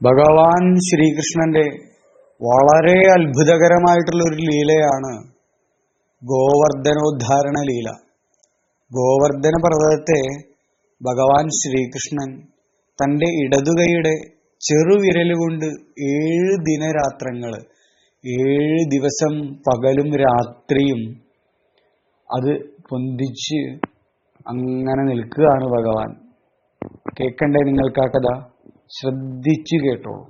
ഭഗവാൻ ശ്രീകൃഷ്ണന്റെ വളരെ അത്ഭുതകരമായിട്ടുള്ള ഒരു ലീലയാണ് ഗോവർദ്ധനോദ്ധാരണ ലീല. ഗോവർദ്ധന പർവതത്തെ ഭഗവാൻ ശ്രീകൃഷ്ണൻ തന്റെ ഇടതുകൈയുടെ ചെറുവിരൽ കൊണ്ട് ഏഴ് ദിനരാത്രങ്ങൾ ഏഴ് ദിവസം പകലും രാത്രിയും അത് പൊന്തിച്ച് അങ്ങനെ നിൽക്കുകയാണ് ഭഗവാൻ. കേൾക്കണ്ടേ നിങ്ങൾക്ക് ആ കഥ? ശ്രദ്ധിച്ചു കേട്ടോളൂ.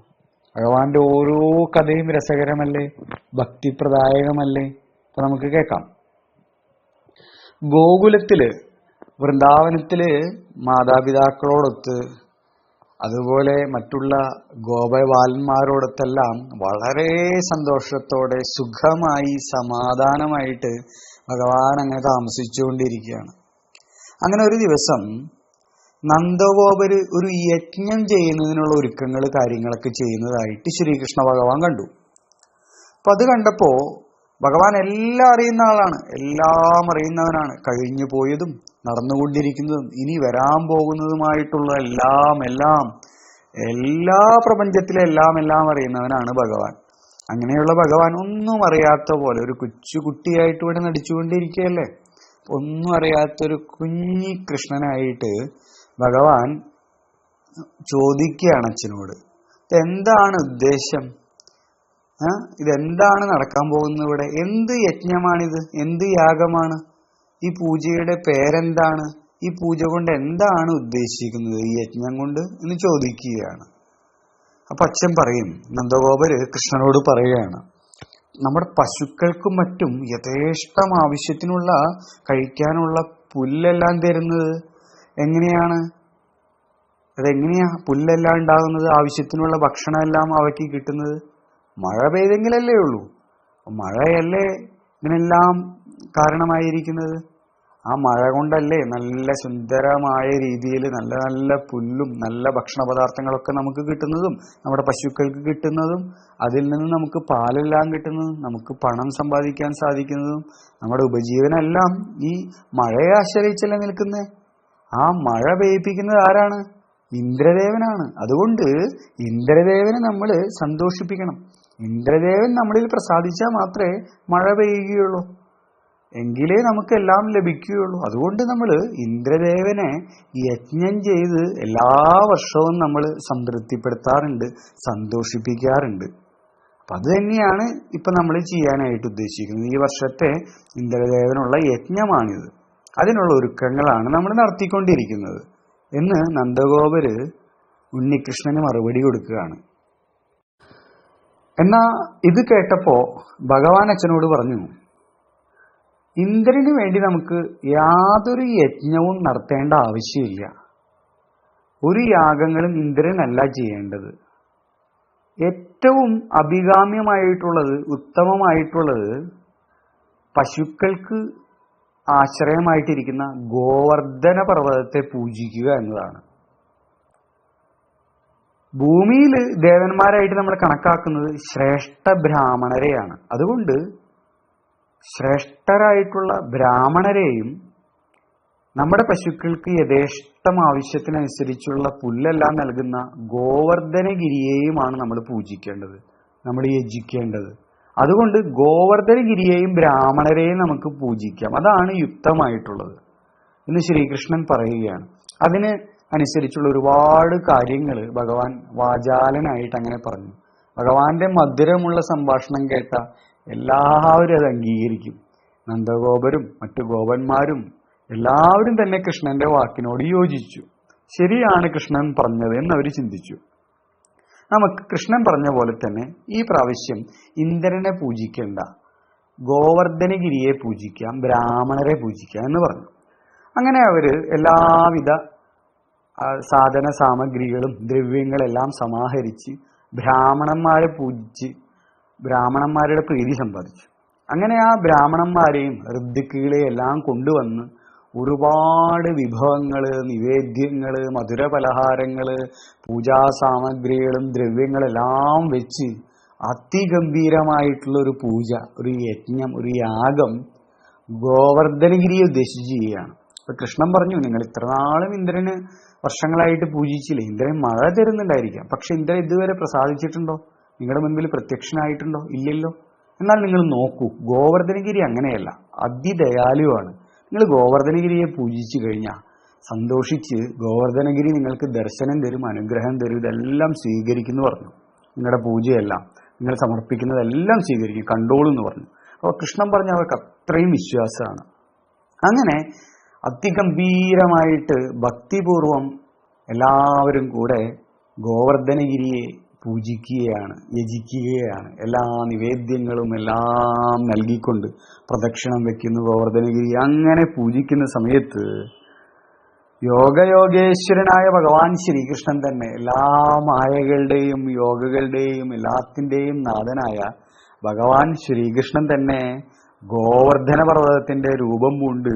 ഭഗവാന്റെ ഓരോ കഥയും രസകരമല്ലേ? ഭക്തിപ്രദായകമല്ലേ? അപ്പൊ നമുക്ക് കേൾക്കാം. ഗോകുലത്തിൽ വൃന്ദാവനത്തിൽ മാതാപിതാക്കളോടൊത്ത് അതുപോലെ മറ്റുള്ള ഗോപബാലന്മാരോടൊത്തെല്ലാം വളരെ സന്തോഷത്തോടെ സുഖമായി സമാധാനമായിട്ട് ഭഗവാൻ അങ്ങനെ താമസിച്ചുകൊണ്ടിരിക്കുകയാണ്. അങ്ങനെ ഒരു ദിവസം നന്ദഗോപര് ഒരു യജ്ഞം ചെയ്യുന്നതിനുള്ള ഒരുക്കങ്ങൾ കാര്യങ്ങളൊക്കെ ചെയ്യുന്നതായിട്ട് ശ്രീകൃഷ്ണ ഭഗവാൻ കണ്ടു. അപ്പൊ അത് കണ്ടപ്പോ ഭഗവാൻ എല്ലാം അറിയുന്ന ആളാണ്. എല്ലാം അറിയുന്നവനാണ്. കഴിഞ്ഞു പോയതും നടന്നുകൊണ്ടിരിക്കുന്നതും ഇനി വരാൻ പോകുന്നതുമായിട്ടുള്ള എല്ലാം എല്ലാം എല്ലാ പ്രപഞ്ചത്തിലെ എല്ലാം എല്ലാം അറിയുന്നവനാണ് ഭഗവാൻ. അങ്ങനെയുള്ള ഭഗവാൻ ഒന്നും അറിയാത്ത പോലെ ഒരു കൊച്ചു കുട്ടിയായിട്ട് ഇവിടെ നടിച്ചുകൊണ്ടിരിക്കുകയല്ലേ? ഒന്നും അറിയാത്തൊരു കുഞ്ഞി കൃഷ്ണനായിട്ട് ഭഗവാൻ ചോദിക്കുകയാണ് അച്ഛനോട് എന്താണ് ഉദ്ദേശം? ഇതെന്താണ് നടക്കാൻ പോകുന്നത് ഇവിടെ? എന്ത് യജ്ഞമാണിത്? എന്ത് യാഗമാണ്? ഈ പൂജയുടെ പേരെന്താണ്? ഈ പൂജ കൊണ്ട് എന്താണ് ഉദ്ദേശിക്കുന്നത്? ഈ യജ്ഞം കൊണ്ട്? എന്ന് ചോദിക്കുകയാണ്. അപ്പൊ അച്ഛൻ പറയും നന്ദഗോപര് കൃഷ്ണനോട് പറയുകയാണ് നമ്മുടെ പശുക്കൾക്കും മറ്റും യഥേഷ്ടം ആവശ്യത്തിനുള്ള കഴിക്കാനുള്ള പുല്ലെല്ലാം തരുന്നത് എങ്ങനെയാണ്? അതെങ്ങനെയാ പുല്ലെല്ലാം ഉണ്ടാകുന്നത്? ആവശ്യത്തിനുള്ള ഭക്ഷണമെല്ലാം അവയ്ക്ക് കിട്ടുന്നത്? മഴ പെയ്തെങ്കിലല്ലേ ഉള്ളൂ. മഴയല്ലേ ഇതിനെല്ലാം കാരണമായിരിക്കുന്നത്? ആ മഴ കൊണ്ടല്ലേ നല്ല സുന്ദരമായ രീതിയിൽ നല്ല നല്ല പുല്ലും നല്ല ഭക്ഷണ പദാർത്ഥങ്ങളൊക്കെ നമുക്ക് കിട്ടുന്നതും നമ്മുടെ പശുക്കൾക്ക് കിട്ടുന്നതും അതിൽ നിന്ന് നമുക്ക് പാലെല്ലാം കിട്ടുന്നതും നമുക്ക് പണം സമ്പാദിക്കാൻ സാധിക്കുന്നതും നമ്മുടെ ഉപജീവനെല്ലാം ഈ മഴയെ ആശ്രയിച്ചല്ലേ നിൽക്കുന്നത് ആ മഴ പെയ്യിപ്പിക്കുന്നത് ആരാണ്? ഇന്ദ്രദേവനാണ്. അതുകൊണ്ട് ഇന്ദ്രദേവനെ നമ്മൾ സന്തോഷിപ്പിക്കണം. ഇന്ദ്രദേവൻ നമ്മളിൽ പ്രസാദിച്ചാൽ മാത്രമേ മഴ പെയ്യുകയുള്ളൂ. എങ്കിലേ നമുക്കെല്ലാം ലഭിക്കുകയുള്ളൂ. അതുകൊണ്ട് നമ്മൾ ഇന്ദ്രദേവനെ യജ്ഞം ചെയ്ത് എല്ലാ വർഷവും നമ്മൾ സംതൃപ്തിപ്പെടുത്താറുണ്ട് സന്തോഷിപ്പിക്കാറുണ്ട്. അപ്പൊ അത് തന്നെയാണ് ഇപ്പൊ നമ്മൾ ചെയ്യാനായിട്ട് ഉദ്ദേശിക്കുന്നത്. ഈ വർഷത്തെ ഇന്ദ്രദേവനുള്ള യജ്ഞമാണിത്. അതിനുള്ള ഒരുക്കങ്ങളാണ് നമ്മൾ നടത്തിക്കൊണ്ടിരിക്കുന്നത്. എന്ന് നന്ദഗോപര് ഉണ്ണികൃഷ്ണന് മറുപടി കൊടുക്കുകയാണ്. എന്നാ ഇത് കേട്ടപ്പോ ഭഗവാൻ അച്ഛനോട് പറഞ്ഞു ഇന്ദ്രന് വേണ്ടി നമുക്ക് യാതൊരു യജ്ഞവും നടത്തേണ്ട ആവശ്യമില്ല. ഒരു യാഗങ്ങളും ഇന്ദ്രനല്ല ചെയ്യേണ്ടത്. ഏറ്റവും അഭികാമ്യമായിട്ടുള്ളത് ഉത്തമമായിട്ടുള്ളത് പശുക്കൾക്ക് ആശ്രയമായിട്ടിരിക്കുന്ന ഗോവർദ്ധന പർവതത്തെ പൂജിക്കുക എന്നതാണ്. ഭൂമിയിൽ ദേവന്മാരായിട്ട് നമ്മൾ കണക്കാക്കുന്നത് ശ്രേഷ്ഠ ബ്രാഹ്മണരെയാണ്. അതുകൊണ്ട് ശ്രേഷ്ഠരായിട്ടുള്ള ബ്രാഹ്മണരെയും നമ്മുടെ പശുക്കൾക്ക് യഥേഷ്ടം ആവശ്യത്തിനനുസരിച്ചുള്ള പുല്ലെല്ലാം നൽകുന്ന ഗോവർദ്ധനഗിരിയെയുമാണ് നമ്മൾ പൂജിക്കേണ്ടത് നമ്മൾ യജിക്കേണ്ടത്. അതുകൊണ്ട് ഗോവർദ്ധനഗിരിയെയും ബ്രാഹ്മണരെയും നമുക്ക് പൂജിക്കാം. അതാണ് യുക്തമായിട്ടുള്ളത്. എന്ന് ശ്രീകൃഷ്ണൻ പറയുകയാണ്. അതിന് അനുസരിച്ചുള്ള ഒരുപാട് കാര്യങ്ങൾ ഭഗവാൻ വാചാലനായിട്ട് അങ്ങനെ പറഞ്ഞു. ഭഗവാന്റെ മധുരമുള്ള സംഭാഷണം കേട്ട എല്ലാവരും അത് അംഗീകരിക്കും. നന്ദഗോപരും മറ്റു ഗോപന്മാരും എല്ലാവരും തന്നെ കൃഷ്ണന്റെ വാക്കിനോട് യോജിച്ചു. ശരിയാണ് കൃഷ്ണൻ പറഞ്ഞത് അവർ ചിന്തിച്ചു. നമുക്ക് കൃഷ്ണൻ പറഞ്ഞ പോലെ തന്നെ ഈ പ്രാവശ്യം ഇന്ദ്രനെ പൂജിക്കേണ്ട ഗോവർദ്ധനഗിരിയെ പൂജിക്കാം ബ്രാഹ്മണരെ പൂജിക്കാം എന്ന് പറഞ്ഞു. അങ്ങനെ അവർ എല്ലാവിധ സാധന സാമഗ്രികളും ദ്രവ്യങ്ങളെല്ലാം സമാഹരിച്ച് ബ്രാഹ്മണന്മാരെ പൂജിച്ച് ബ്രാഹ്മണന്മാരുടെ പ്രീതി സമ്പാദിച്ചു. അങ്ങനെ ആ ബ്രാഹ്മണന്മാരെയും ഋദ്ധിക്കുകളെയും എല്ലാം കൊണ്ടുവന്ന് ഒരുപാട് വിഭവങ്ങൾ നിവേദ്യങ്ങൾ മധുര പലഹാരങ്ങൾ പൂജാ സാമഗ്രികളും ദ്രവ്യങ്ങളെല്ലാം വെച്ച് അതിഗംഭീരമായിട്ടുള്ള ഒരു പൂജ ഒരു യജ്ഞം ഒരു യാഗം ഗോവർദ്ധനഗിരിയെ ഉദ്ദേശിച്ച് ചെയ്യുകയാണ് അപ്പൊ കൃഷ്ണൻ പറഞ്ഞു നിങ്ങൾ ഇത്രനാളും ഇന്ദ്രന് വർഷങ്ങളായിട്ട് പൂജിച്ചില്ല? ഇന്ദ്രൻ മഴ തരുന്നുണ്ടായിരിക്കാം. പക്ഷെ ഇന്ദ്രൻ ഇതുവരെ പ്രസാദിച്ചിട്ടുണ്ടോ? നിങ്ങളുടെ മുൻപിൽ പ്രത്യക്ഷനായിട്ടുണ്ടോ? ഇല്ലല്ലോ. എന്നാൽ നിങ്ങൾ നോക്കൂ ഗോവർദ്ധനഗിരി അങ്ങനെയല്ല. അതിദയാലുവാണ്. നിങ്ങൾ ഗോവർദ്ധനഗിരിയെ പൂജിച്ചു കഴിഞ്ഞാൽ സന്തോഷിച്ച് ഗോവർദ്ധനഗിരി നിങ്ങൾക്ക് ദർശനം തരും അനുഗ്രഹം തരും ഇതെല്ലാം സ്വീകരിക്കുന്നു പറഞ്ഞു. നിങ്ങളുടെ പൂജയെല്ലാം നിങ്ങൾ സമർപ്പിക്കുന്നതെല്ലാം സ്വീകരിക്കും കണ്ടോളൂ എന്ന് പറഞ്ഞു. അപ്പോൾ കൃഷ്ണൻ പറഞ്ഞ അവർക്ക് അത്രയും വിശ്വാസമാണ്. അങ്ങനെ അതിഗംഭീരമായിട്ട് ഭക്തിപൂർവം എല്ലാവരും കൂടെ ഗോവർദ്ധനഗിരിയെ പൂജിക്കുകയാണ് യജിക്കുകയാണ്. എല്ലാ നിവേദ്യങ്ങളും എല്ലാം നൽകിക്കൊണ്ട് പ്രദക്ഷിണം വെക്കുന്നു ഗോവർദ്ധനഗിരി. അങ്ങനെ പൂജിക്കുന്ന സമയത്ത് യോഗയോഗേശ്വരനായ ഭഗവാൻ ശ്രീകൃഷ്ണൻ തന്നെ എല്ലാ മായകളുടെയും യോഗകളുടെയും എല്ലാത്തിന്റെയും നാഥനായ ഭഗവാൻ ശ്രീകൃഷ്ണൻ തന്നെ ഗോവർദ്ധന പർവതത്തിന്റെ രൂപം പൂണ്ട്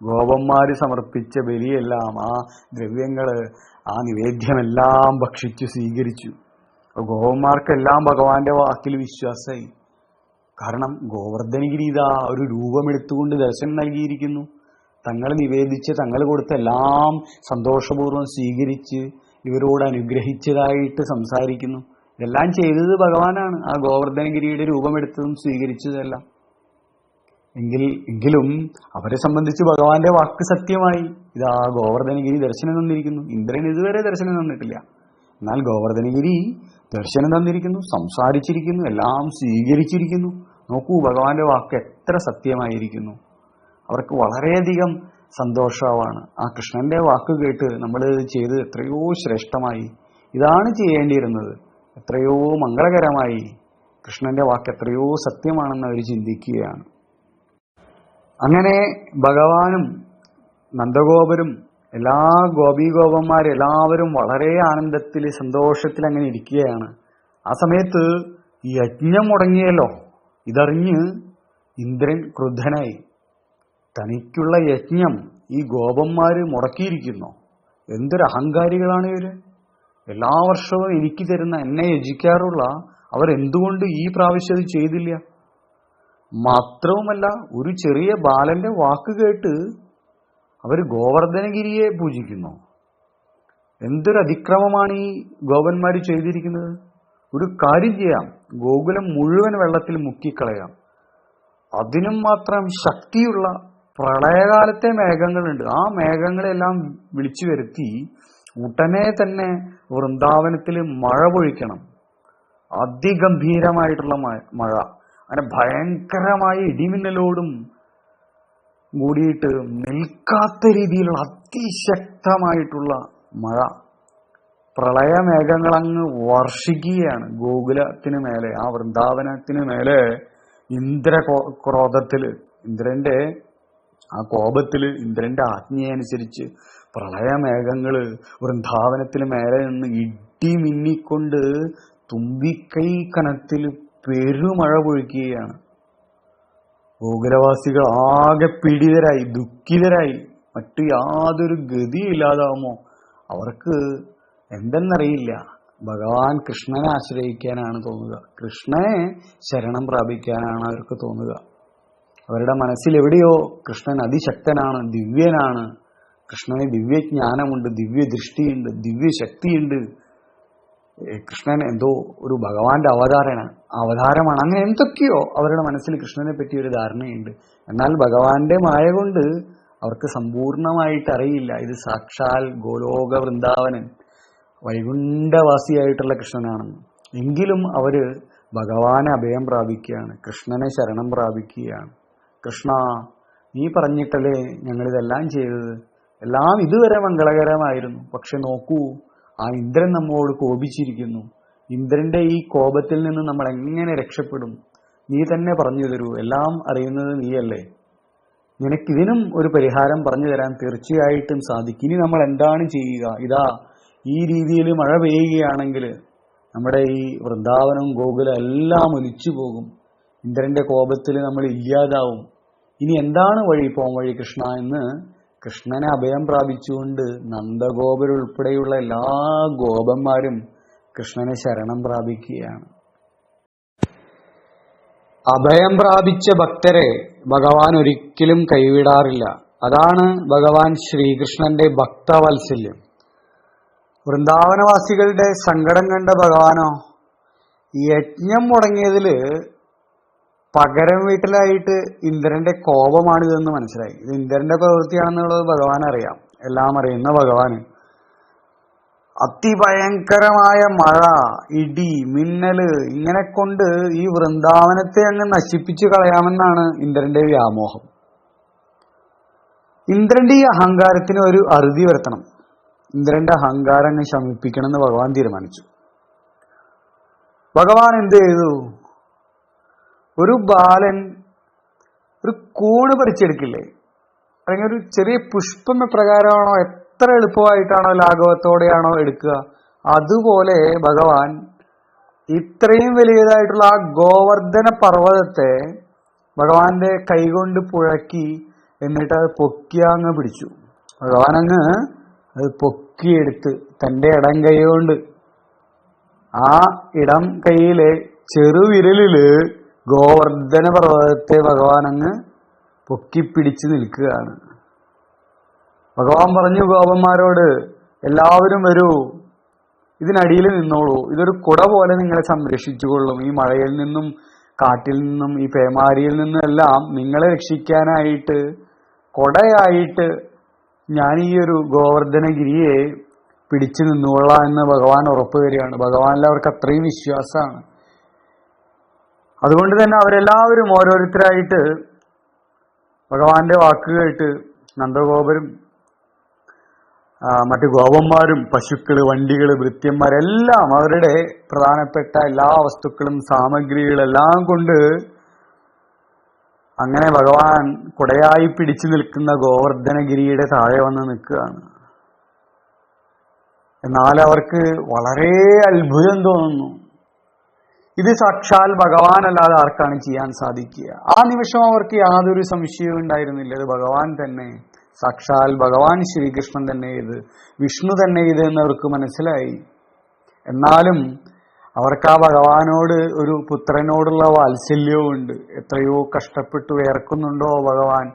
ഗോപന്മാര് സമർപ്പിച്ച ബലിയെല്ലാം ആ ദ്രവ്യങ്ങൾ ആ നിവേദ്യമെല്ലാം ഭക്ഷിച്ചു സ്വീകരിച്ചു. ഗോപന്മാർക്കെല്ലാം ഭഗവാന്റെ വാക്കിൽ വിശ്വാസമായി. കാരണം ഗോവർദ്ധനഗിരി ഇതാ ഒരു രൂപമെടുത്തുകൊണ്ട് ദർശനം നൽകിയിരിക്കുന്നു. തങ്ങൾ നിവേദിച്ച് തങ്ങൾ കൊടുത്ത എല്ലാം സന്തോഷപൂർവം സ്വീകരിച്ച് ഇവരോട് അനുഗ്രഹിച്ചതായിട്ട് സംസാരിക്കുന്നു. ഇതെല്ലാം ചെയ്തത് ഭഗവാനാണ്. ആ ഗോവർദ്ധനഗിരിയുടെ രൂപമെടുത്തതും സ്വീകരിച്ചതെല്ലാം. എങ്കിൽ എങ്കിലും അവരെ സംബന്ധിച്ച് ഭഗവാന്റെ വാക്ക് സത്യമായി. ഇതാ ഗോവർദ്ധനഗിരി ദർശനം തന്നിരിക്കുന്നു. ഇന്ദ്രൻ ഇതുവരെ ദർശനം തന്നിട്ടില്ല. എന്നാൽ ഗോവർദ്ധനഗിരി ദർശനം തന്നിരിക്കുന്നു സംസാരിച്ചിരിക്കുന്നു എല്ലാം സ്വീകരിച്ചിരിക്കുന്നു. നോക്കൂ ഭഗവാന്റെ വാക്ക് എത്ര സത്യമായിരിക്കുന്നു. അവർക്ക് വളരെയധികം സന്തോഷമാണ്. ആ കൃഷ്ണന്റെ വാക്ക് കേട്ട് നമ്മൾ ചെയ്ത് എത്രയോ ശ്രേഷ്ഠമായി. ഇതാണ് ചെയ്യേണ്ടിയിരുന്നത്. എത്രയോ മംഗളകരമായി കൃഷ്ണന്റെ വാക്ക് എത്രയോ സത്യമാണെന്ന് അവർ ചിന്തിക്കുകയാണ്. അങ്ങനെ ഭഗവാനും നന്ദഗോപരും എല്ലാ ഗോപീഗോപന്മാരും എല്ലാവരും വളരെ ആനന്ദത്തിൽ സന്തോഷത്തിൽ അങ്ങനെ ഇരിക്കുകയാണ്. ആ സമയത്ത് ഈ യജ്ഞം മുടങ്ങിയല്ലോ. ഇതറിഞ്ഞ് ഇന്ദ്രൻ ക്രുദ്ധനായി. തനിക്കുള്ള യജ്ഞം ഈ ഗോപന്മാര് മുടക്കിയിരിക്കുന്നു. എന്തൊരു അഹങ്കാരികളാണ് ഇവർ. എല്ലാ വർഷവും എനിക്ക് തരുന്ന എന്നെ യജിക്കാറുള്ള അവർ എന്തുകൊണ്ട് ഈ പ്രാവശ്യം അത് ചെയ്തില്ല? മാത്രവുമല്ല ഒരു ചെറിയ ബാലന്റെ വാക്ക് കേട്ട് അവർ ഗോവർദ്ധനഗിരിയെ പൂജിക്കുന്നു. എന്തൊരു അതിക്രമമാണ് ഈ ഗോപന്മാർ ചെയ്തിരിക്കുന്നത്? ഒരു കാര്യം ചെയ്യാം. ഗോകുലം മുഴുവൻ വെള്ളത്തിൽ മുക്കിക്കളയാം. അതിനും മാത്രം ശക്തിയുള്ള പ്രളയകാലത്തെ മേഘങ്ങളുണ്ട്. ആ മേഘങ്ങളെല്ലാം വിളിച്ചു വരുത്തി ഉടനെ തന്നെ വൃന്ദാവനത്തിൽ മഴ പൊഴിക്കണം. അതിഗംഭീരമായിട്ടുള്ള മഴ. അങ്ങനെ ഭയങ്കരമായ ഇടിമിന്നലോടും കൂടിയിട്ട് നിൽക്കാത്ത രീതിയിലുള്ള അതിശക്തമായിട്ടുള്ള മഴ. പ്രളയമേഘങ്ങൾ അങ്ങ് വർഷിക്കുകയാണ്. ഗോകുലത്തിന് മേലെ ആ വൃന്ദാവനത്തിന് മേലെ ഇന്ദ്ര ക്രോധത്തിൽ. ഇന്ദ്രന്റെ ആ കോപത്തിൽ ഇന്ദ്രന്റെ ആജ്ഞയനുസരിച്ച് പ്രളയമേഘങ്ങൾ വൃന്ദാവനത്തിന് മേലെ നിന്ന് ഇടിമിന്നിക്കൊണ്ട് തുമ്പിക്കൈ കനത്തിൽ പെരുമഴ പൊഴിക്കുകയാണ്. ഗോകുലവാസികൾ ആകെ പീഡിതരായി ദുഃഖിതരായി. മറ്റു യാതൊരു ഗതിയില്ലാതാവുമോ? അവർക്ക് എന്തെന്നറിയില്ല. ഭഗവാൻ കൃഷ്ണനെ ആശ്രയിക്കാനാണ് തോന്നുക. കൃഷ്ണനെ ശരണം പ്രാപിക്കാനാണ് അവർക്ക് തോന്നുക. അവരുടെ മനസ്സിൽ എവിടെയോ കൃഷ്ണൻ അതിശക്തനാണ് ദിവ്യനാണ്. കൃഷ്ണന് ദിവ്യജ്ഞാനമുണ്ട് ദിവ്യദൃഷ്ടിയുണ്ട് ദിവ്യശക്തിയുണ്ട്. കൃഷ്ണൻ എന്തോ ഒരു ഭഗവാന്റെ അവതാരമാണ് അവതാരമാണ്. അങ്ങനെ എന്തൊക്കെയോ അവരുടെ മനസ്സിൽ കൃഷ്ണനെ പറ്റി ഒരു ധാരണയുണ്ട്. എന്നാൽ ഭഗവാന്റെ മായ കൊണ്ട് അവർക്ക് സമ്പൂർണമായിട്ട് അറിയില്ല. ഇത് സാക്ഷാൽ ഗോലോക വൃന്ദാവനൻ വൈകുണ്ഠവാസിയായിട്ടുള്ള കൃഷ്ണനാണെന്ന്. എങ്കിലും അവർ ഭഗവാനെ അഭയം പ്രാപിക്കുകയാണ് കൃഷ്ണനെ ശരണം പ്രാപിക്കുകയാണ്. കൃഷ്ണ നീ പറഞ്ഞിട്ടല്ലേ ഞങ്ങളിതെല്ലാം ചെയ്തത്? എല്ലാം ഇതുവരെ മംഗളകരമായിരുന്നു. പക്ഷെ നോക്കൂ ആ ഇന്ദ്രൻ നമ്മോട് കോപിച്ചിരിക്കുന്നു. ഇന്ദ്രന്റെ ഈ കോപത്തിൽ നിന്ന് നമ്മൾ എങ്ങനെ രക്ഷപ്പെടും? നീ തന്നെ പറഞ്ഞു തരൂ. എല്ലാം അറിയുന്നത് നീയല്ലേ? നിനക്കിതിനും ഒരു പരിഹാരം പറഞ്ഞു തരാൻ തീർച്ചയായിട്ടും സാധിക്കും. ഇനി നമ്മൾ എന്താണ് ചെയ്യുക? ഇതാ ഈ രീതിയിൽ മഴ പെയ്യുകയാണെങ്കിൽ നമ്മുടെ ഈ വൃന്ദാവനം ഗോകുല എല്ലാം ഒലിച്ചു പോകും. ഇന്ദ്രന്റെ കോപത്തിൽ നമ്മൾ ഇല്ലാതാവും. ഇനി എന്താണ് വഴി? പോം വഴി കൃഷ്ണ എന്ന് കൃഷ്ണനെ അഭയം പ്രാപിച്ചുകൊണ്ട് നന്ദഗോപരുൾപ്പെടെയുള്ള എല്ലാ ഗോപന്മാരും കൃഷ്ണനെ ശരണം പ്രാപിക്കുകയാണ്. അഭയം പ്രാപിച്ച ഭക്തരെ ഭഗവാൻ ഒരിക്കലും കൈവിടാറില്ല. അതാണ് ഭഗവാൻ ശ്രീകൃഷ്ണന്റെ ഭക്തവാത്സല്യം. വൃന്ദാവനവാസികളുടെ സങ്കടം കണ്ട ഭഗവാനോ യജ്ഞം മുടങ്ങിയതിൽ പകരം വീട്ടിലായിട്ട് ഇന്ദ്രന്റെ കോപമാണ് ഇതെന്ന് മനസ്സിലായി. ഇത് ഇന്ദ്രന്റെ പ്രവൃത്തിയാണെന്നുള്ളത് ഭഗവാൻ അറിയാം. എല്ലാം അറിയുന്ന ഭഗവാന് അതിഭയങ്കരമായ മഴ ഇടി മിന്നൽ ഇങ്ങനെ കൊണ്ട് ഈ വൃന്ദാവനത്തെ അങ്ങ് നശിപ്പിച്ചു കളയാമെന്നാണ് ഇന്ദ്രന്റെ വ്യാമോഹം. ഇന്ദ്രന്റെ ഈ അഹങ്കാരത്തിന് ഒരു അറുതി വരുത്തണം. ഇന്ദ്രന്റെ അഹങ്കാരം ശമിപ്പിക്കണം എന്ന് ഭഗവാൻ തീരുമാനിച്ചു. ഭഗവാൻ എന്ത് ചെയ്തു? ഒരു ബാലൻ ഒരു കൂണ് പറിച്ചെടുക്കില്ലേ? അല്ലെങ്കിൽ ഒരു ചെറിയ പുഷ്പം പ്രകാരമാണോ എത്ര എളുപ്പമായിട്ടാണോ ലാഘവത്തോടെയാണോ എടുക്കുക? അതുപോലെ ഭഗവാൻ ഇത്രയും വലിയതായിട്ടുള്ള ആ ഗോവർദ്ധന പർവതത്തെ ഭഗവാന്റെ കൈകൊണ്ട് പുഴക്കി എന്നിട്ട് അത് പൊക്കി അങ്ങ് പിടിച്ചു. ഭഗവാൻ അങ്ങ് അത് പൊക്കിയെടുത്ത് തന്റെ ഇടം കൈ കൊണ്ട് ആ ഇടം കൈയിലെ ചെറുവിരലിൽ ഗോവർദ്ധന പർവതത്തെ ഭഗവാൻ അങ്ങ് പൊക്കിപ്പിടിച്ച് നിൽക്കുകയാണ്. ഭഗവാൻ പറഞ്ഞു ഗോപന്മാരോട് എല്ലാവരും വരൂ ഇതിനടിയിൽ നിന്നോളൂ. ഇതൊരു കുട പോലെ നിങ്ങളെ സംരക്ഷിച്ചുകൊള്ളും. ഈ മഴയിൽ നിന്നും കാട്ടിൽ നിന്നും ഈ പേമാരിയിൽ നിന്നും എല്ലാം നിങ്ങളെ രക്ഷിക്കാനായിട്ട് കൊടയായിട്ട് ഞാൻ ഈ ഒരു ഗോവർദ്ധനഗിരിയെ പിടിച്ചു നിന്നുകൊള്ളാം എന്ന് ഭഗവാൻ ഉറപ്പ് തരികയാണ്. ഭഗവാനിൽ അവർക്ക് അത്രയും വിശ്വാസമാണ്. അതുകൊണ്ട് തന്നെ അവരെല്ലാവരും ഓരോരുത്തരായിട്ട് ഭഗവാന്റെ വാക്ക് കേട്ട് നന്ദഗോപരും മറ്റ് ഗോപന്മാരും പശുക്കൾ വണ്ടികൾ വൃത്യന്മാരെല്ലാം അവരുടെ പ്രധാനപ്പെട്ട എല്ലാ വസ്തുക്കളും സാമഗ്രികളെല്ലാം കൊണ്ട് അങ്ങനെ ഭഗവാൻ കുടയായി പിടിച്ചു നിൽക്കുന്ന ഗോവർദ്ധനഗിരിയുടെ താഴെ വന്ന് നിൽക്കുകയാണ്. എന്നാൽ അവർക്ക് വളരെ അത്ഭുതം തോന്നുന്നു. ഇത് സാക്ഷാൽ ഭഗവാൻ അല്ലാതെ ആർക്കാണ് ചെയ്യാൻ സാധിക്കുക? ആ നിമിഷം അവർക്ക് യാതൊരു സംശയവും ഉണ്ടായിരുന്നില്ല. ഇത് ഭഗവാൻ തന്നെ സാക്ഷാൽ ഭഗവാൻ ശ്രീകൃഷ്ണൻ തന്നെ ഇത് വിഷ്ണു തന്നെ ഇത് എന്നവർക്ക് മനസ്സിലായി. എന്നാലും അവർക്ക് ആ ഭഗവാനോട് ഒരു പുത്രനോടുള്ള വാത്സല്യവും ഉണ്ട്. എത്രയോ കഷ്ടപ്പെട്ടു വേർക്കുന്നുണ്ടോ ഭഗവാൻ?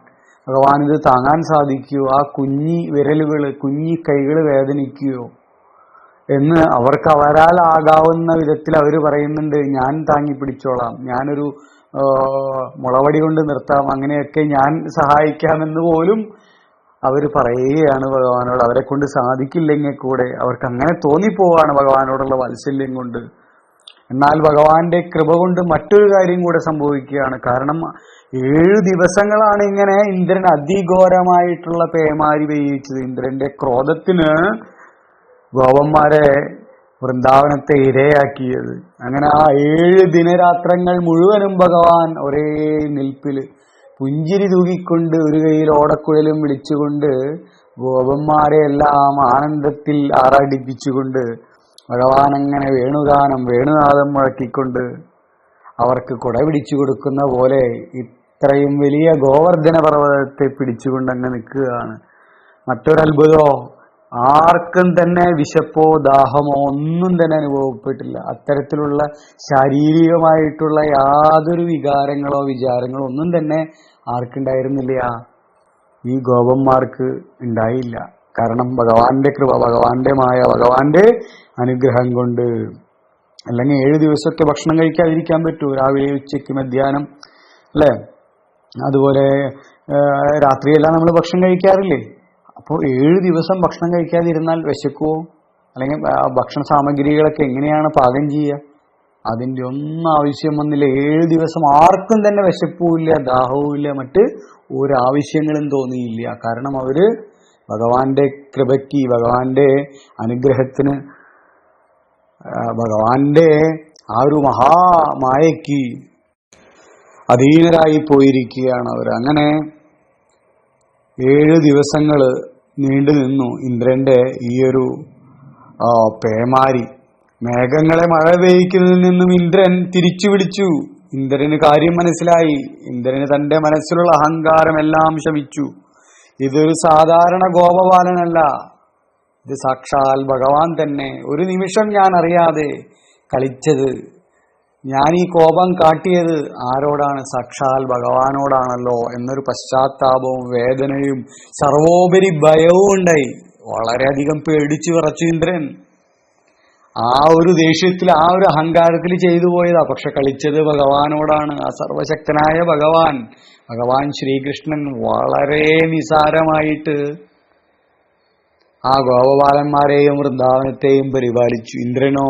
ഭഗവാൻ ഇത് താങ്ങാൻ സാധിക്കുമോ ആ കുഞ്ഞി വിരലുകൾ കുഞ്ഞി കൈകൾ വേദനിക്കുകയോ? എന്ന് അവർക്ക് അവരാലാകാവുന്ന വിധത്തിൽ അവർ പറയുന്നുണ്ട് ഞാൻ താങ്ങി പിടിച്ചോളാം. ഞാനൊരു മുളവടി കൊണ്ട് നിർത്താം. അങ്ങനെയൊക്കെ ഞാൻ സഹായിക്കാമെന്ന് പോലും അവർ പറയുകയാണ് ഭഗവാനോട്. അവരെ കൊണ്ട് സാധിക്കില്ലെങ്കിൽ കൂടെ അവർക്ക് അങ്ങനെ തോന്നിപ്പോവാണ് ഭഗവാനോടുള്ള വാത്സല്യം കൊണ്ട്. എന്നാൽ ഭഗവാന്റെ കൃപ കൊണ്ട് മറ്റൊരു കാര്യം കൂടെ സംഭവിക്കുകയാണ്. കാരണം ഏഴു ദിവസങ്ങളാണ് ഇങ്ങനെ ഇന്ദ്രൻ അതിഘോരമായിട്ടുള്ള പേമാരി പെയ്യിച്ചത്. ഇന്ദ്രന്റെ ക്രോധത്തിന് ഗോപന്മാരെ വൃന്ദാവനത്തെ ഇരയാക്കിയത്. അങ്ങനെ ആ ഏഴ് ദിനരാത്രങ്ങൾ മുഴുവനും ഭഗവാൻ ഒരേ നിൽപ്പിൽ പുഞ്ചിരി തൂകിക്കൊണ്ട് ഒരു കയ്യിൽ ഓടക്കുഴലും വിളിച്ചുകൊണ്ട് ഗോപന്മാരെ എല്ലാം ആനന്ദത്തിൽ ആറാടിപ്പിച്ചുകൊണ്ട് ഭഗവാൻ അങ്ങനെ വേണുഗാനം വേണുനാഥം മുഴക്കിക്കൊണ്ട് അവർക്ക് കുട പിടിച്ചു കൊടുക്കുന്ന പോലെ ഇത്രയും വലിയ ഗോവർദ്ധന പർവതത്തെ പിടിച്ചുകൊണ്ട് അങ്ങ് നിൽക്കുകയാണ്. മറ്റൊരത്ഭുതമോ ആർക്കും തന്നെ വിശപ്പോ ദാഹമോ ഒന്നും തന്നെ അനുഭവപ്പെട്ടില്ല. അത്തരത്തിലുള്ള ശാരീരികമായിട്ടുള്ള യാതൊരു വികാരങ്ങളോ വിചാരങ്ങളോ ഒന്നും തന്നെ ആർക്കുണ്ടായിരുന്നില്ല. ഈ ഗോപന്മാർക്ക് ഉണ്ടായില്ല. കാരണം ഭഗവാന്റെ കൃപ ഭഗവാന്റെ മായ ഭഗവാന്റെ അനുഗ്രഹം കൊണ്ട്. അല്ലെങ്കിൽ ഏഴ് ദിവസമൊക്കെ ഭക്ഷണം കഴിക്കാതിരിക്കാൻ പറ്റൂ. രാവിലെ ഉച്ചയ്ക്ക് മധ്യാഹ്നം അല്ലേ? അതുപോലെ രാത്രിയെല്ലാം നമ്മൾ ഭക്ഷണം കഴിക്കാറില്ലേ? അപ്പോൾ ഏഴ് ദിവസം ഭക്ഷണം കഴിക്കാതിരുന്നാൽ വിശക്കുവോ? അല്ലെങ്കിൽ ഭക്ഷണ സാമഗ്രികളൊക്കെ എങ്ങനെയാണ് പാകം ചെയ്യുക? അതിന്റെ ഒന്നും ആവശ്യം വന്നില്ല. ഏഴ് ദിവസം ആർക്കും തന്നെ വിശപ്പുമില്ല ദാഹവുമില്ല മറ്റ് ഒരാവശ്യങ്ങളും തോന്നിയില്ല. കാരണം അവർ ഭഗവാന്റെ കൃപയ്ക്ക് ഭഗവാന്റെ അനുഗ്രഹത്തിന് ഭഗവാന്റെ ആ ഒരു മഹാമായയ്ക്ക് അധീനരായി പോയിരിക്കുകയാണ് അവർ അങ്ങനെ ഏഴ് ദിവസങ്ങൾ നീണ്ടു നിന്നു ഇന്ദ്രന്റെ ഈയൊരു പേമാരി. മേഘങ്ങളെ മഴ പെയ്ക്കുന്നതിൽ നിന്നും ഇന്ദ്രൻ തിരിച്ചു പിടിച്ചു ഇന്ദ്രന് കാര്യം മനസ്സിലായി. ഇന്ദ്രന് തന്റെ മനസ്സിലുള്ള അഹങ്കാരമെല്ലാം ശമിച്ചു. ഇതൊരു സാധാരണ ഗോപബാലനല്ല. ഇത് സാക്ഷാൽ ഭഗവാൻ തന്നെ. ഒരു നിമിഷം ഞാൻ അറിയാതെ കളിച്ചത് ഞാൻ ഈ കോപം കാട്ടിയത് ആരോടാണ്? സാക്ഷാൽ ഭഗവാനോടാണല്ലോ എന്നൊരു പശ്ചാത്താപവും വേദനയും സർവോപരി ഭയവും ഉണ്ടായി. വളരെയധികം പേടിച്ചു വിറച്ചു ഇന്ദ്രൻ. ആ ഒരു ദേഷ്യത്തിൽ ആ ഒരു അഹങ്കാരത്തിൽ ചെയ്തു പോയതാ. പക്ഷെ കളിച്ചത് ഭഗവാനോടാണ്. ആ സർവശക്തനായ ഭഗവാൻ. ഭഗവാൻ ശ്രീകൃഷ്ണൻ വളരെ നിസാരമായിട്ട് ആ ഗോപബാലന്മാരെയും വൃന്ദാവനത്തെയും പരിപാലിച്ചു. ഇന്ദ്രനോ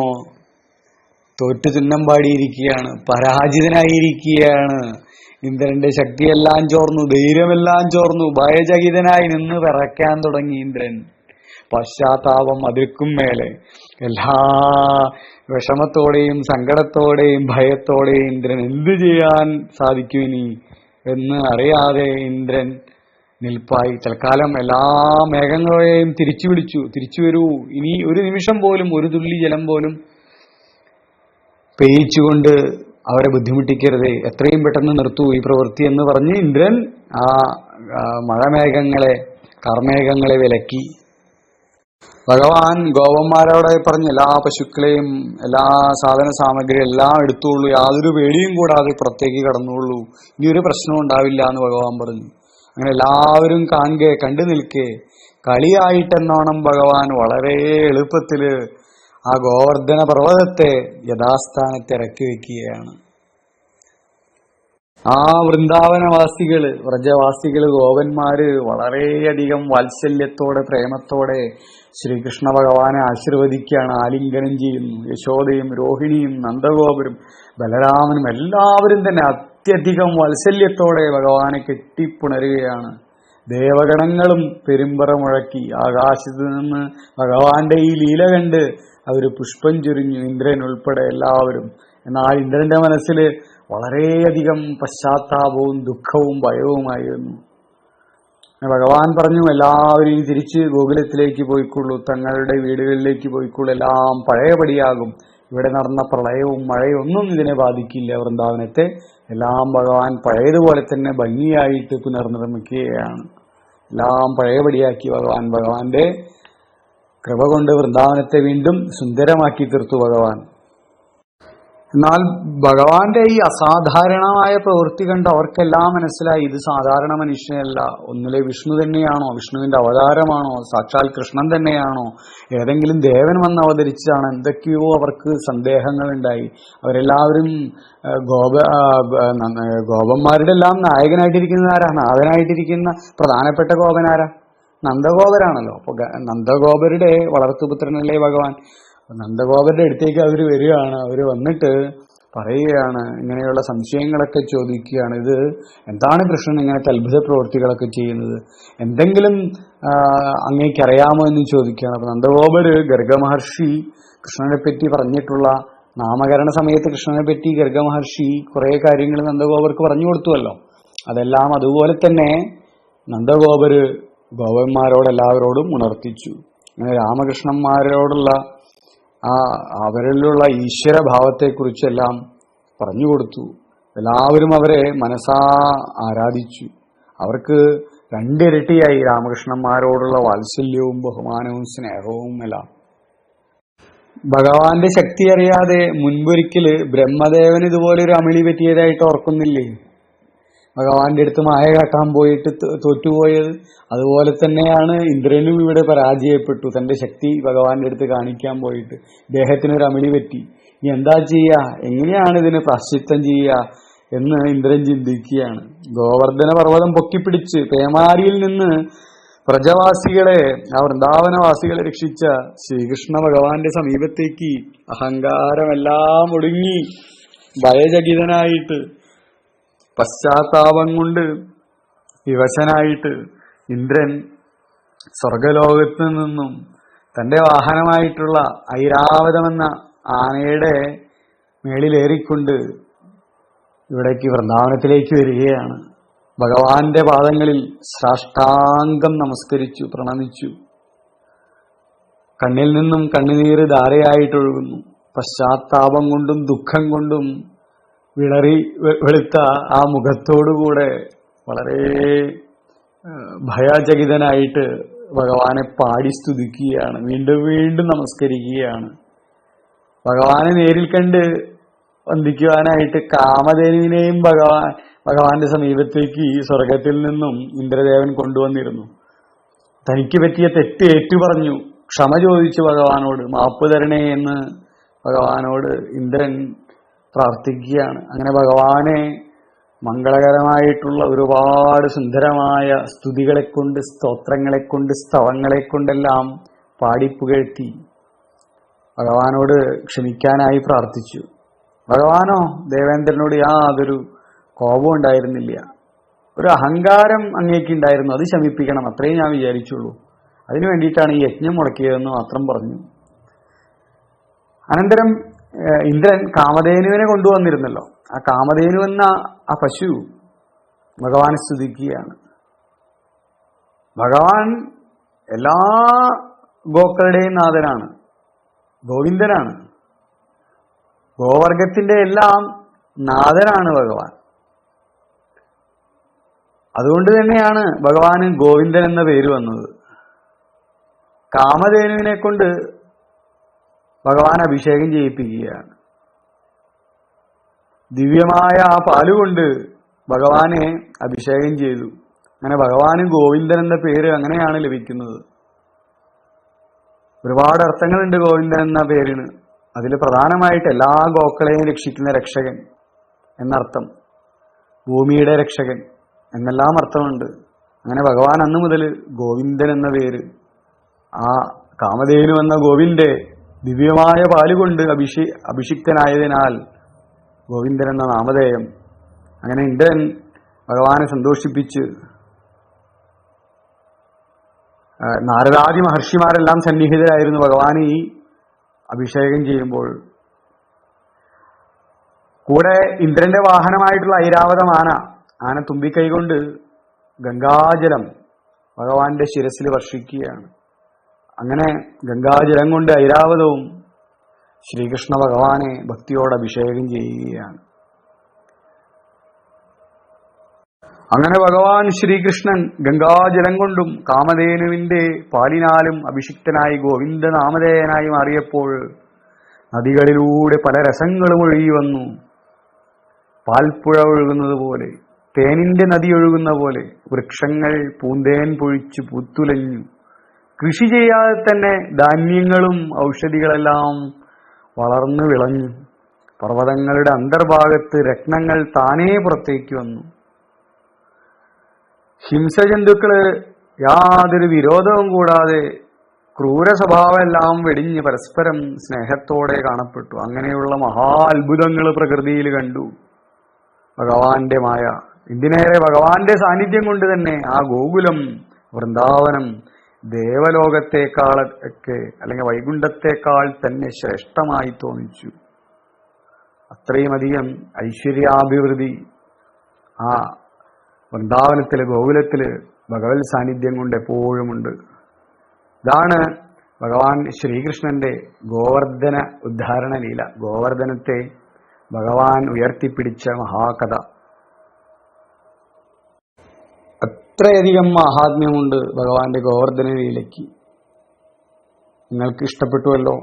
തോറ്റു തുന്നം പാടിയിരിക്കുകയാണ് പരാജിതനായിരിക്കുകയാണ്. ഇന്ദ്രന്റെ ശക്തിയെല്ലാം ചോർന്നു ധൈര്യമെല്ലാം ചോർന്നു ഭയചകിതനായി നിന്ന് വിറയ്ക്കാൻ തുടങ്ങി ഇന്ദ്രൻ. പശ്ചാത്താപം അതിർക്കും മേലെ. എല്ലാ വിഷമത്തോടെയും സങ്കടത്തോടെയും ഭയത്തോടെയും ഇന്ദ്രൻ എന്തു ചെയ്യാൻ സാധിക്കും ഇനി എന്ന് അറിയാതെ ഇന്ദ്രൻ നിൽപ്പായി. തൽക്കാലം എല്ലാ മേഘങ്ങളെയും തിരിച്ചു വിളിച്ചു തിരിച്ചു വരൂ ഇനി ഒരു നിമിഷം പോലും ഒരു തുള്ളി ജലം പോലും പെയ്യിച്ചുകൊണ്ട് അവരെ ബുദ്ധിമുട്ടിക്കരുത്. എത്രയും പെട്ടെന്ന് നിർത്തൂ ഈ പ്രവൃത്തി എന്ന് പറഞ്ഞ് ഇന്ദ്രൻ ആ മഴമേഘങ്ങളെ കർമേഘങ്ങളെ വിലക്കി. ഭഗവാൻ ഗോപന്മാരോടെ പറഞ്ഞ് എല്ലാ പശുക്കളെയും എല്ലാ സാധന സാമഗ്രി എല്ലാം എടുത്തുള്ളൂ യാതൊരു പേടിയും കൂടാതെ പുറത്തേക്ക് കടന്നുള്ളൂ ഇനി ഒരു പ്രശ്നവും ഉണ്ടാവില്ല എന്ന് ഭഗവാൻ പറഞ്ഞു. അങ്ങനെ എല്ലാവരും കാണുകെ കണ്ടു നിൽക്കേ. കളിയായിട്ടെന്നോണം ഭഗവാൻ വളരെ എളുപ്പത്തിൽ ആ ഗോവർദ്ധന പർവതത്തെ യഥാസ്ഥാനത്ത് ഇറക്കി വെക്കുകയാണ് ആ വൃന്ദാവനവാസികൾ വ്രജവാസികൾ ഗോപന്മാര് വളരെയധികം വാത്സല്യത്തോടെ പ്രേമത്തോടെ ശ്രീകൃഷ്ണ ഭഗവാനെ ആശീർവദിക്കുകയാണ്. ആലിംഗനം ചെയ്യുന്നു. യശോദയും രോഹിണിയും നന്ദഗോപരും ബലരാമനും എല്ലാവരും തന്നെ അത്യധികം വാത്സല്യത്തോടെ ഭഗവാനെ കെട്ടിപ്പുണരുകയാണ്. ദേവഗണങ്ങളും പെരുമ്പറ മുഴക്കി ആകാശത്ത് നിന്ന് ഭഗവാന്റെ ഈ ലീല കണ്ട് അവർ പുഷ്പം ചൊരിഞ്ഞു ഇന്ദ്രൻ ഉൾപ്പെടെ എല്ലാവരും. എന്നാൽ ഇന്ദ്രന്റെ മനസ്സിൽ വളരെയധികം പശ്ചാത്താപവും ദുഃഖവും ഭയവുമായിരുന്നു. ഭഗവാൻ പറഞ്ഞു എല്ലാവരെയും തിരിച്ച് ഗോകുലത്തിലേക്ക് പോയിക്കൊള്ളൂ. തങ്ങളുടെ വീടുകളിലേക്ക് പോയിക്കൊള്ളൂ. എല്ലാം പഴയപടിയാകും. ഇവിടെ നടന്ന പ്രളയവും മഴയും ഒന്നും ഇതിനെ ബാധിക്കില്ല വൃന്ദാവനത്തെ. എല്ലാം ഭഗവാൻ പഴയതുപോലെ തന്നെ ഭംഗിയായിട്ട് പുനർനിർമ്മിക്കുകയാണ്. എല്ലാം പഴയപടിയാക്കി ഭഗവാൻ. ഭഗവാന്റെ കൃപ കൊണ്ട് വൃന്ദാവനത്തെ വീണ്ടും സുന്ദരമാക്കി തീർത്തു ഭഗവാൻ. എന്നാൽ ഭഗവാന്റെ ഈ അസാധാരണമായ പ്രവൃത്തി കണ്ട് അവർക്കെല്ലാം മനസ്സിലായി ഇത് സാധാരണ മനുഷ്യനല്ല. ഒന്നിലെ വിഷ്ണു തന്നെയാണോ? വിഷ്ണുവിന്റെ അവതാരമാണോ? സാക്ഷാൽ കൃഷ്ണൻ തന്നെയാണോ? ഏതെങ്കിലും ദേവൻ വന്ന് അവതരിച്ചതാണ്. എന്തൊക്കെയോ അവർക്ക് സന്ദേഹങ്ങൾ ഉണ്ടായി. അവരെല്ലാവരും ഗോപ ഗോപന്മാരുടെ എല്ലാം നായകനായിട്ടിരിക്കുന്ന ആരാ? നാഥനായിട്ടിരിക്കുന്ന പ്രധാനപ്പെട്ട ഗോപനാരാ നന്ദഗോപരാണല്ലോ. അപ്പൊ ഗ- നന്ദഗോപരുടെ വളർത്തുപുത്രനല്ലേ ഭഗവാൻ? നന്ദഗോപരുടെ അടുത്തേക്ക് അവർ വരികയാണ്. അവർ വന്നിട്ട് പറയുകയാണ് ഇങ്ങനെയുള്ള സംശയങ്ങളൊക്കെ ചോദിക്കുകയാണ്. ഇത് എന്താണ് കൃഷ്ണൻ ഇങ്ങനത്തെ അത്ഭുത പ്രവൃത്തികളൊക്കെ ചെയ്യുന്നത്. എന്തെങ്കിലും അങ്ങേക്ക് അറിയാമോ എന്ന് ചോദിക്കുകയാണ്. അപ്പൊ നന്ദഗോപര് ഗർഗമഹർഷി കൃഷ്ണനെ പറ്റി പറഞ്ഞിട്ടുള്ള നാമകരണ സമയത്ത് കൃഷ്ണനെ പറ്റി ഗർഗമഹർഷി കുറെ കാര്യങ്ങൾ നന്ദഗോപർക്ക് പറഞ്ഞു കൊടുത്തുവല്ലോ. അതെല്ലാം അതുപോലെ തന്നെ നന്ദഗോപര് ഗോപന്മാരോട് എല്ലാവരോടും ഉണർത്തിച്ചു. അങ്ങനെ രാമകൃഷ്ണന്മാരോടുള്ള ആ അവരിലുള്ള ഈശ്വരഭാവത്തെക്കുറിച്ചെല്ലാം പറഞ്ഞു കൊടുത്തു എല്ലാവരും അവരെ മനസ്സാ ആരാധിച്ചു. അവർക്ക് രണ്ടിരട്ടിയായി രാമകൃഷ്ണന്മാരോടുള്ള വാത്സല്യവും ബഹുമാനവും സ്നേഹവും എല്ലാം. ഭഗവാന്റെ ശക്തി അറിയാതെ മുൻപൊരിക്കൽ ബ്രഹ്മദേവൻ ഇതുപോലെ ഒരു അമിളി പറ്റിയതായിട്ട് ഓർക്കുന്നില്ലേ? ഭഗവാന്റെ അടുത്ത് മായ കാട്ടാൻ പോയിട്ട് തോറ്റുപോയത്. അതുപോലെ തന്നെയാണ് ഇന്ദ്രനും ഇവിടെ പരാജയപ്പെട്ടു. തന്റെ ശക്തി ഭഗവാന്റെ അടുത്ത് കാണിക്കാൻ പോയിട്ട്. ദേഹത്തിന് ഒരു അമിളി പറ്റി. ഇനി എന്താ ചെയ്യുക എങ്ങനെയാണ് ഇതിന് പ്രാശ്ചിത്തം ചെയ്യുക എന്ന് ഇന്ദ്രൻ ചിന്തിക്കുകയാണ്. ഗോവർദ്ധന പർവതം പൊക്കിപ്പിടിച്ച് പേമാരിയിൽ നിന്ന് പ്രജവാസികളെ ആ വൃന്ദാവനവാസികളെ രക്ഷിച്ച ശ്രീകൃഷ്ണ ഭഗവാന്റെ സമീപത്തേക്ക് അഹങ്കാരമെല്ലാം ഒടുങ്ങി. ഭയചകിതനായിട്ട് പശ്ചാത്താപം കൊണ്ട് വിവശനായിട്ട് ഇന്ദ്രൻ സ്വർഗലോകത്ത് നിന്നും തന്റെ വാഹനമായിട്ടുള്ള ഐരാവതമെന്ന ആനയുടെ മേളിലേറിക്കൊണ്ട് ഇവിടേക്ക് വൃന്ദാവനത്തിലേക്ക് വരികയാണ്. ഭഗവാന്റെ പാദങ്ങളിൽ സാഷ്ടാംഗം നമസ്കരിച്ചു പ്രണമിച്ചു. കണ്ണിൽ നിന്നും കണ്ണുനീര് ധാരയായിട്ടൊഴുകുന്നു. പശ്ചാത്താപം കൊണ്ടും ദുഃഖം കൊണ്ടും വിളറി വെളുത്ത ആ മുഖത്തോടുകൂടെ വളരെ ഭയചകിതനായിട്ട് ഭഗവാനെ പാടി സ്തുതിക്കുകയാണ്. വീണ്ടും വീണ്ടും നമസ്കരിക്കുകയാണ്. ഭഗവാനെ നേരിൽ കണ്ട് വന്ദിക്കുവാനായിട്ട് കാമധേനുവിനെയും ഭഗവാൻ ഭഗവാന്റെ സമീപത്തേക്ക് ഈ സ്വർഗത്തിൽ നിന്നും ഇന്ദ്രദേവൻ കൊണ്ടുവന്നിരുന്നു. തനിക്ക് പറ്റിയ തെറ്റ് ഏറ്റു പറഞ്ഞു ക്ഷമ ചോദിച്ചു ഭഗവാനോട് മാപ്പ് തരണേ എന്ന് ഭഗവാനോട് ഇന്ദ്രൻ പ്രാർത്ഥിക്കുകയാണ്. അങ്ങനെ ഭഗവാനെ മംഗളകരമായിട്ടുള്ള ഒരുപാട് സുന്ദരമായ സ്തുതികളെ കൊണ്ട് സ്തോത്രങ്ങളെ കൊണ്ട് സ്തവങ്ങളെ കൊണ്ടെല്ലാം പാടിപ്പുകഴ്ത്തി ഭഗവാനോട് ക്ഷമിക്കാനായി പ്രാർത്ഥിച്ചു. ഭഗവാനോ ദേവേന്ദ്രനോട് യാതൊരു കോപവും ഉണ്ടായിരുന്നില്ല. ഒരു അഹങ്കാരം അങ്ങേക്ക് ഉണ്ടായിരുന്നു. അത് ശമിപ്പിക്കണം അത്രയും ഞാൻ വിചാരിച്ചുള്ളൂ. അതിനു വേണ്ടിയിട്ടാണ് ഈ യജ്ഞം മുടക്കിയതെന്ന് മാത്രം പറഞ്ഞു. അനന്തരം ഇന്ദ്രൻ കാമധേനുവിനെ കൊണ്ടുവന്നിരുന്നല്ലോ. ആ കാമധേനു എന്ന ആ പശു ഭഗവാനെ സ്തുതിക്കുകയാണ്. ഭഗവാൻ എല്ലാ ഗോക്കളുടെയും നാഥനാണ്. ഗോവിന്ദനാണ്. ഗോവർഗത്തിന്റെ എല്ലാം നാഥനാണ് ഭഗവാൻ. അതുകൊണ്ട് തന്നെയാണ് ഭഗവാന് ഗോവിന്ദൻ എന്ന പേര് വന്നത്. കാമധേനുവിനെ കൊണ്ട് ഭഗവാൻ അഭിഷേകം ചെയ്യിപ്പിക്കുകയാണ്. ദിവ്യമായ ആ പാലുകൊണ്ട് ഭഗവാനെ അഭിഷേകം ചെയ്തു. അങ്ങനെ ഭഗവാനും ഗോവിന്ദൻ എന്ന പേര് അങ്ങനെയാണ് ലഭിക്കുന്നത്. ഒരുപാട് അർത്ഥങ്ങളുണ്ട് ഗോവിന്ദൻ എന്ന പേരിന്. അതിൽ പ്രധാനമായിട്ട് എല്ലാ ഗോക്കളെയും രക്ഷിക്കുന്ന രക്ഷകൻ എന്നർത്ഥം ഭൂമിയുടെ രക്ഷകൻ എന്നെല്ലാം അർത്ഥമുണ്ട്. അങ്ങനെ ഭഗവാൻ അന്ന് മുതൽ ഗോവിന്ദൻ എന്ന പേര് ആ കാമധേനു എന്ന ഗോവിന്റെ ദിവ്യമായ പാലുകൊണ്ട് അഭിഷി അഭിഷിക്തനായതിനാൽ ഗോവിന്ദൻ എന്ന നാമധേയം അങ്ങനെ ഇണ്ടൻ ഭഗവാനെ സന്തോഷിപ്പിച്ച് നാരദാദി മഹർഷിമാരെല്ലാം സന്നിഹിതരായിരുന്നു. ഭഗവാനെ ഈ അഭിഷേകം ചെയ്യുമ്പോൾ കൂടെ ഇന്ദ്രന്റെ വാഹനമായിട്ടുള്ള ഐരാവതം ആന ആന തുമ്പിക്കൈ കൊണ്ട് ഗംഗാജലം ഭഗവാന്റെ ശിരസിൽ വർഷിക്കുകയാണ്. അങ്ങനെ ഗംഗാജലം കൊണ്ട് ഐരാവതവും ശ്രീകൃഷ്ണ ഭഗവാനെ ഭക്തിയോട് അഭിഷേകം ചെയ്യുകയാണ്. അങ്ങനെ ഭഗവാൻ ശ്രീകൃഷ്ണൻ ഗംഗാജലം കൊണ്ടും കാമധേനുവിന്റെ പാലിനാലും അഭിഷിക്തനായി ഗോവിന്ദ നാമധേയനായി മാറിയപ്പോൾ നദികളിലൂടെ പല രസങ്ങളും ഒഴുകി വന്നു. പാൽപ്പുഴ ഒഴുകുന്നത് പോലെ തേനിന്റെ നദി ഒഴുകുന്ന പോലെ വൃക്ഷങ്ങൾ പൂന്തേൻ പൊഴിച്ചു പൂത്തുലഞ്ഞു. കൃഷി ചെയ്യാതെ തന്നെ ധാന്യങ്ങളും ഔഷധികളെല്ലാം വളർന്നു വിളഞ്ഞു. പർവതങ്ങളുടെ അന്തർഭാഗത്ത് രത്നങ്ങൾ താനേ പുറത്തേക്ക് വന്നു. ഹിംസജന്തുക്കൾ യാതൊരു വിരോധവും കൂടാതെ ക്രൂര സ്വഭാവമെല്ലാം വെടിഞ്ഞ് പരസ്പരം സ്നേഹത്തോടെ കാണപ്പെട്ടു. അങ്ങനെയുള്ള മഹാ അത്ഭുതങ്ങൾ പ്രകൃതിയിൽ കണ്ടു. ഭഗവാന്റെ മായ. ഇതിനേറെ ഭഗവാന്റെ സാന്നിധ്യം കൊണ്ട് തന്നെ ആ ഗോകുലം വൃന്ദാവനം ദേവലോകത്തെക്കാളൊക്കെ അല്ലെങ്കിൽ വൈകുണ്ഠത്തെക്കാൾ തന്നെ ശ്രേഷ്ഠമായി തോന്നിച്ചു. അത്രയും അധികം ഐശ്വര്യാഭിവൃദ്ധി ആ വൃന്ദാവനത്തിൽ ഗോകുലത്തിൽ ഭഗവത് സാന്നിധ്യം കൊണ്ട് എപ്പോഴുമുണ്ട്. ഇതാണ് ഭഗവാൻ ശ്രീകൃഷ്ണന്റെ ഗോവർദ്ധന ഉദ്ധാരണ ലീല. ഗോവർദ്ധനത്തെ ഭഗവാൻ ഉയർത്തിപ്പിടിച്ച മഹാകഥ. അത്രയധികം മഹാത്മ്യമുണ്ട് ഭഗവാന്റെ ഗോവർദ്ധന ലീലയ്ക്ക്. നിങ്ങൾക്ക് ഇഷ്ടപ്പെട്ടുവല്ലോ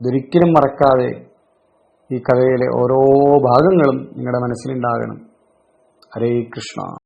ഇതൊരിക്കലും മറക്കാതെ ഈ കഥയിലെ ഓരോ ഭാഗങ്ങളും നിങ്ങളുടെ മനസ്സിലുണ്ടാകണം. ഹരേ കൃഷ്ണ.